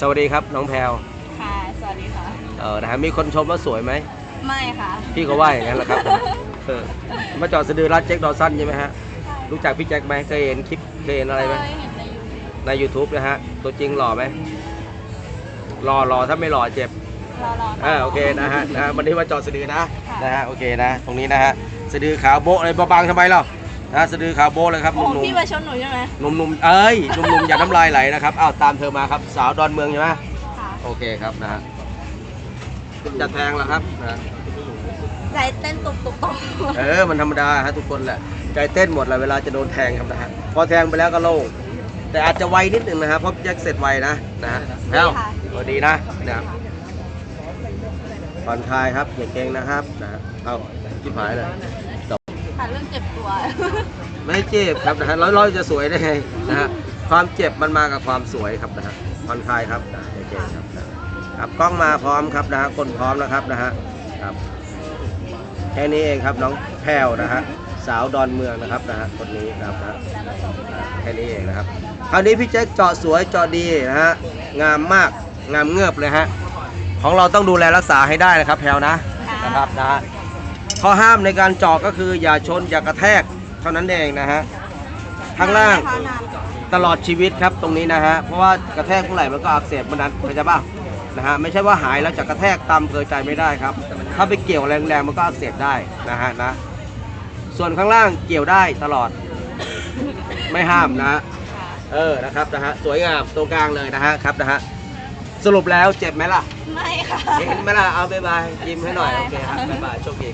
สวัสดีครับน้องแพลวค่ะ สวัสดีค่ะ เออนะฮะมีคนชมว่าสวยไหม ไม่ค่ะ พี่ก็ว่าอย่างนั้นแหละครับผมเออมาจอดสะดือรัดแจ็คดอสันใช่ไหมฮะ รู้จักพี่แจ็คไหมเคยเห็นคลิปเคยเห็นอะไรไหมเคยเห็นในยูทูบใน YouTube นะฮะ ตัวจริงหล่อไหมหล่อหล่อถ้าไม่หล่อเจ็บรอรอเออโอเคนะฮะนะฮะวันนี้มาจอดสะดือนะค่ะนะฮะโอเคนะ ตรงนี้นะฮะสะดือขาวโบ๊ะเลยบางๆทำไมเล่า นะสะดือขาวโบ๊ะเลยครับหโอ้นุ่มพี่มาชนหนูใช่ไหมๆหนุ่มๆเอ้ยหนุ่มๆอย่าน้ำลายไหลนะครับอ้าวตามเธอมาครับสาวดอนเมืองใช่ไหมค่ะโอเคครับนะฮะจะแทงแล้วครับนะใจเต้นตุบตุบตุบเออมันธรรมดาฮะทุกคนแหละใจเต้นหมดแหละเวลาจะโดนแทงครับนะฮะพอแทงไปแล้วก็โล่งแต่อาจจะไวนิดนึงนะฮะเพราะแจ็คเสร็จไวนะนะฮะแล้วสวัสดีนะนะครับ ผ่อนคลายครับอย่าเกรงนะครับนะฮะเอาชิบหายเลย ค่ะเรื่องเจ็บตัว ไม่เจ็บครับนะฮะแล้วเราจะสวยได้ไงนะฮะความเจ็บมันมากับความสวยครับนะฮะผ่อนคลายครับนะอเกรงครับนะครับกล้องมาพร้อมครับนะฮะคนพร้อมนะครับนะฮะครับแค่นี้เองครับน้องแพรวนะฮะสาวดอนเมืองนะครับนะฮะคนนี้นะครับนะแค่นี้เองนะครับคราวนี้พี่แจ็คเจาะสวยเจาะดีนะฮะงามมากงามเงือบเลยฮะของเราต้องดูแลรักษาให้ได้นะครับแพรวนะนะครับนะฮะ ข้อห้ามในการเจาะก็คืออย่าชนอย่ากระแทกเท่านั้นเองนะฮะข้างล่างนานไหมคะนานตลอดชีวิตครับตรงนี้นะฮะเพราะว่ากระแทกเมื่อไหร่มันก็อักเสบมันนั้นเข้าใจป่ะนะฮะไม่ใช่ว่าหายแล้วจะกระแทกตามเคยใจไม่ได้ครับ ถ้าไปเกี่ยวแรงๆมันก็อักเสบได้นะฮะนะส่วนข้างล่างเกี่ยวได้ตลอดไม่ห้ามนะฮะค่ะเออนะครับนะฮะสวยงามตรงกลางเลยนะฮะครับนะฮะสรุปแล้วเจ็บไหมล่ะ ไม่ค่ะ เห็นไหมล่ะเอาบายบายยิ้มให้หน่อย โอเคครับบ๊ายบายโชคดี